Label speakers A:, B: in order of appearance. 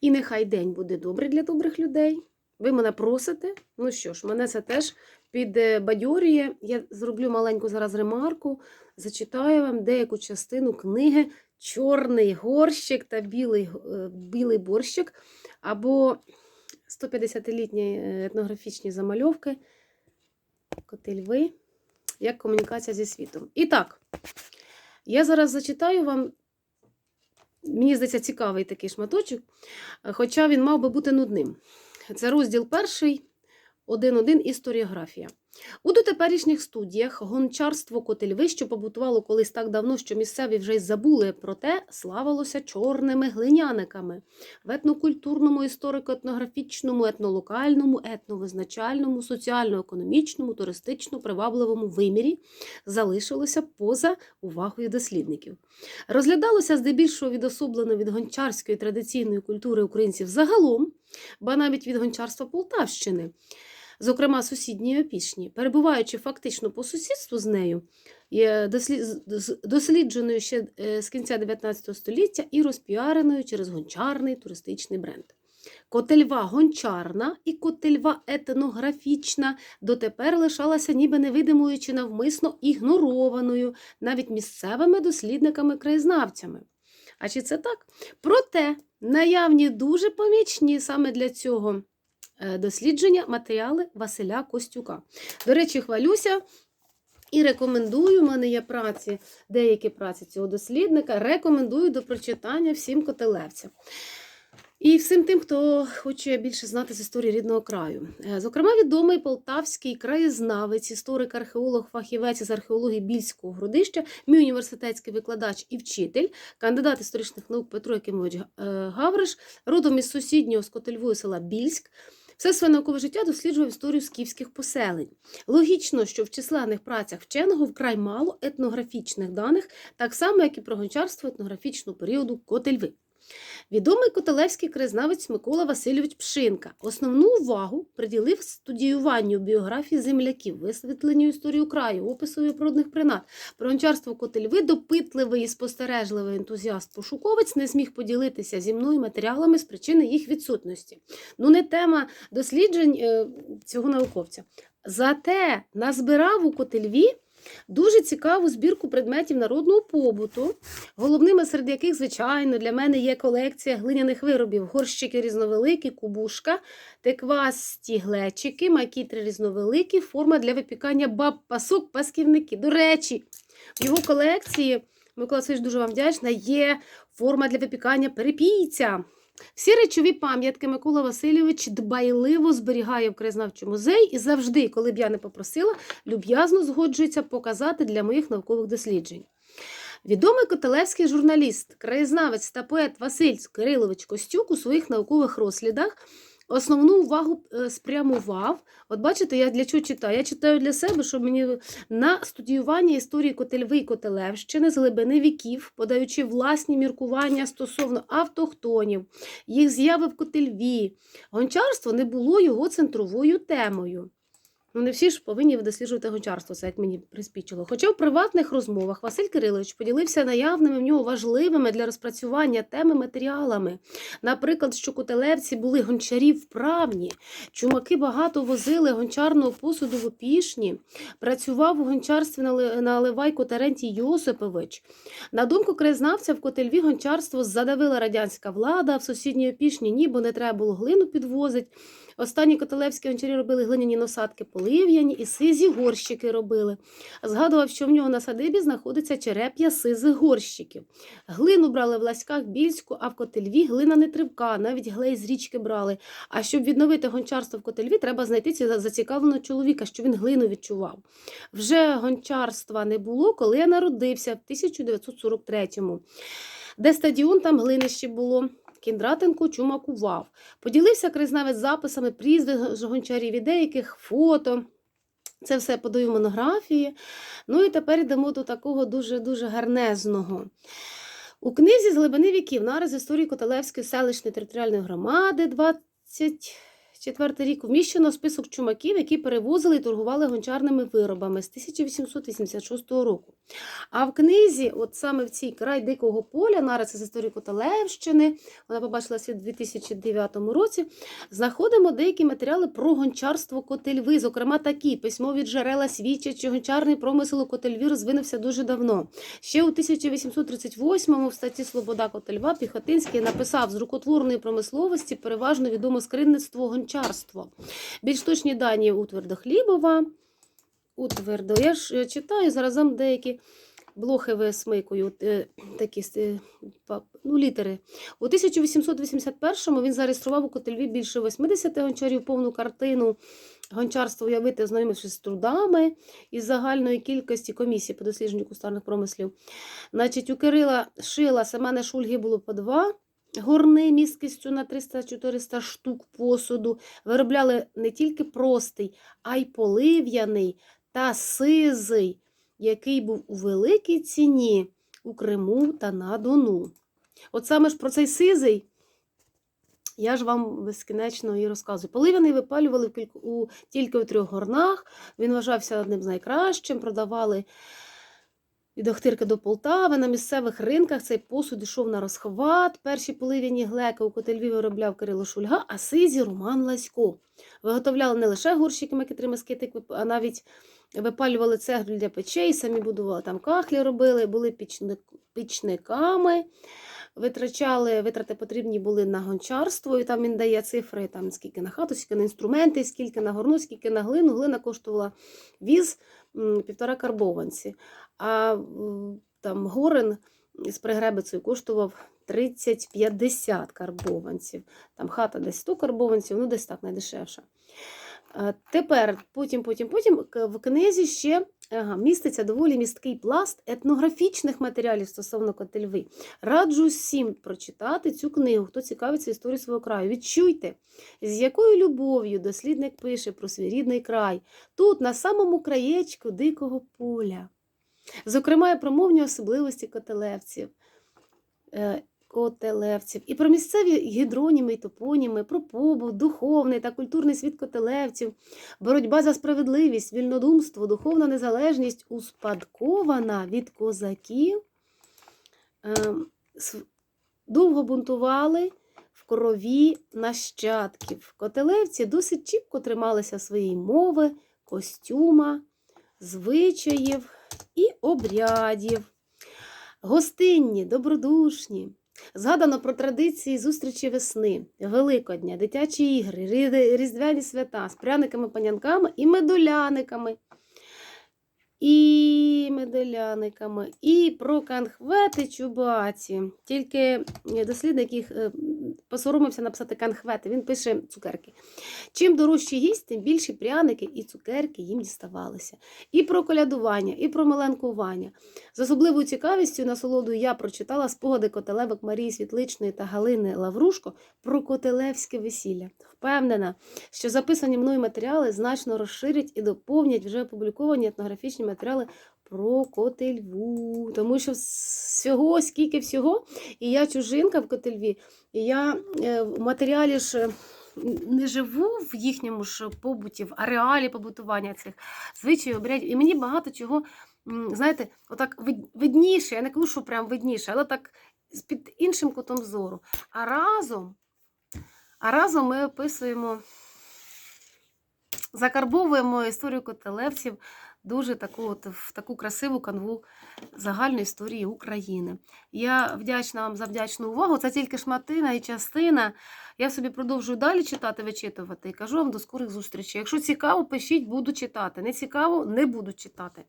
A: І нехай день буде добрий для добрих людей. Ви мене просите. Ну що ж, мене це теж підбадьорює. Я зроблю маленьку зараз ремарку, зачитаю вам деяку частину книги Чорний горщик та білий, е, білий борщик або 150-літні е, етнографічні замальовки Котельви як комунікація зі світом. І так, я зараз зачитаю вам, мені здається, цікавий такий шматочок, е, хоча він мав би бути нудним. Це розділ перший, 1.1 історіографія. У дотеперішніх студіях гончарство Котельви, що побутувало колись так давно, що місцеві вже й забули про те, славилося чорними глиняниками в етнокультурному, історико-етнографічному, етнолокальному, етновизначальному, соціально-економічному, туристично-привабливому вимірі залишилося поза увагою дослідників. Розглядалося здебільшого відособлено від гончарської традиційної культури українців загалом, ба навіть від гончарства Полтавщини зокрема сусідньої опішні, перебуваючи фактично по сусідству з нею, дослідженою ще е, з кінця 19 століття і розпіареною через гончарний туристичний бренд. Котельва гончарна і котельва етнографічна дотепер лишалася ніби невидимою чи навмисно ігнорованою навіть місцевими дослідниками-краєзнавцями. А чи це так? Проте наявні дуже помічні саме для цього дослідження матеріали Василя Костюка. До речі, хвалюся і рекомендую, у мене є праці, деякі праці цього дослідника, рекомендую до прочитання всім котелевцям. І всім тим, хто хоче більше знати з історії рідного краю. Е, Зокрема, відомий полтавський краєзнавець, історик, археолог, фахівець з археології Більського городища, мій університетський викладач і вчитель, кандидат історичних наук Петро Якимович е, Гавриш, родом із сусіднього з Котельвою села Більськ. Все своє наукове життя досліджував історію скіфських поселень. Логічно, що в численних працях вченого вкрай мало етнографічних даних, так само, як і про гончарство етнографічного періоду Котельви. Відомий котелевський краєзнавець Микола Васильович Пшинка основну увагу приділив студіюванню біографії земляків, висвітленню історії краю, опису природних принад. Про гончарство Котельви допитливий і спостережливий ентузіаст-пошуковець не зміг поділитися зі мною матеріалами з причини їх відсутності. Ну, не тема досліджень е, цього науковця. Зате назбирав у Котельві дуже цікаву збірку предметів народного побуту, головними серед яких, звичайно, для мене є колекція глиняних виробів: горщики різновеликі, кубушка, теквасті глечики, макітри різновеликі, форма для випікання баб, пасок, пасківники. До речі, в його колекції, Микола Васильович, дуже вам вдячна, є форма для випікання перепійця. Всі речові пам'ятки Микола Васильович дбайливо зберігає в краєзнавчий музей і завжди, коли б я не попросила, люб'язно згоджується показати для моїх наукових досліджень. Відомий котелевський журналіст, краєзнавець та поет Василь Кирилович Костюк у своїх наукових розслідах основну увагу е, спрямував. От бачите, я для чого читаю? Я читаю для себе, що мені на студіювання історії Котельви і Котелевщини з глибини віків, подаючи власні міркування стосовно автохтонів, їх з'яви в Котельві. Гончарство не було його центровою темою. Ну, не всі ж повинні досліджувати гончарство, це як мені приспічило. Хоча в приватних розмовах Василь Кирилович поділився наявними в нього важливими для розпрацювання теми матеріалами. Наприклад, що котелевці були гончарі вправні, чумаки багато возили гончарного посуду в опішні, працював у гончарстві Нали- Наливайко Терентій Йосипович. На думку краєзнавця, в Котельві гончарство задавила радянська влада, в сусідній опішні ні, бо не треба було глину підвозити. Останні котелевські гончарі робили глиняні насадки полив'яні і сизі горщики робили. Згадував, що в нього на садибі знаходиться череп'я сизих горщиків. Глину брали в ласьках більську, а в котельві глина не тривка, навіть глей з річки брали. А щоб відновити гончарство в котельві, треба знайти ці- зацікавленого чоловіка, що він глину відчував. Вже гончарства не було, коли я народився в 1943-му. Де стадіон, там глини ще було. Кіндратенко чумакував. Поділився краєзнавець записами прізвищ гончарів і деяких фото. Це все подаю в монографії. Ну і тепер йдемо до такого дуже-дуже гарнезного. У книзі з глибини віків нараз історії Котелевської селищної територіальної громади четвертий рік вміщено список чумаків, які перевозили і торгували гончарними виробами з 1886 року. А в книзі, от саме в цій край Дикого поля, нарис з історії Котелевщини, вона побачила світ у 2009 році, знаходимо деякі матеріали про гончарство Котельви. Зокрема, такі письмові джерела свідчать, що гончарний промисел у Котельві розвинувся дуже давно. Ще у 1838-му в статті Слобода Котельва Піхотинський написав з рукотворної промисловості переважно відомо скринництво гончарство. Більш точні дані у Твердохлібова. У Твердо. Я ж е, читаю заразом деякі блохи висмикую, е, такі е, ну, літери. У 1881-му він зареєстрував у Котельві більше 80 гончарів повну картину. Гончарство уявити, ознайомившись з трудами із загальної кількості комісії по дослідженню кустарних промислів. Значить, у Кирила Шила Семена Шульги було по два горни місткістю на 300-400 штук посуду. Виробляли не тільки простий, а й полив'яний та сизий, який був у великій ціні у Криму та на Дону. От саме ж про цей сизий я ж вам безкінечно і розказую. Полив'яний випалювали тільки у трьох горнах. Він вважався одним з найкращим, продавали від Охтирки до Полтави. На місцевих ринках цей посуд йшов на розхват. Перші полив'яні глеки у Котельві виробляв Кирило Шульга, а сизі Роман Ласько. Виготовляли не лише горщики, макітри, тикви, а навіть випалювали цеглю для печей, самі будували там кахлі робили, були пічник, пічниками. Витрачали, витрати потрібні були на гончарство, і там він дає цифри, там скільки на хату, скільки на інструменти, скільки на горну, скільки на глину. Глина коштувала віз півтора карбованці. А там горен з пригребицею коштував 30-50 карбованців. Там хата десь 100 карбованців, ну десь так найдешевша. Е, Тепер, потім, потім, потім в книзі ще ага, міститься доволі місткий пласт етнографічних матеріалів стосовно Котельви. Раджу всім прочитати цю книгу, хто цікавиться історією свого краю. Відчуйте, з якою любов'ю дослідник пише про свій рідний край, тут, на самому краєчку дикого поля. Зокрема, і про мовні особливості котелевців. Котелевців, і про місцеві гідроніми і топоніми, про побут, духовний та культурний світ котелевців, боротьба за справедливість, вільнодумство, духовна незалежність успадкована від козаків. Ем, Довго бунтували в крові нащадків. Котелевці досить чіпко трималися своєї мови, костюма, звичаїв і обрядів. Гостинні, добродушні. Згадано про традиції зустрічі весни, Великодня, дитячі ігри, різдвяні свята з пряниками, панянками і медуляниками. І медуляниками, і про канхвети чубаці. Тільки дослідник їх е, посоромився написати канхвети. Він пише цукерки. Чим дорожчий гість, тим більші пряники і цукерки їм діставалися. І про колядування, і про меленкування. З особливою цікавістю і насолодою я прочитала спогади котелевок Марії Світличної та Галини Лаврушко про котелевське весілля. Впевнена, що записані мною матеріали значно розширять і доповнять вже опубліковані етнографічні матеріали про Котельву. Тому що всього, скільки всього, і я чужинка в Котельві, і я е, в матеріалі ж. Не живу в їхньому ж побуті, в ареалі побутування цих звичаїв, обрядів. І мені багато чого, знаєте, отак видніше. Я не кажу, що прям видніше, але так під іншим кутом зору. А разом, а разом ми описуємо, закарбовуємо історію котелевців дуже таку, от, в таку красиву канву загальної історії України. Я вдячна вам за вдячну увагу. Це тільки шматина і частина. Я собі продовжую далі читати, вичитувати і кажу вам до скорих зустрічей. Якщо цікаво, пишіть, буду читати. Не цікаво, не буду читати.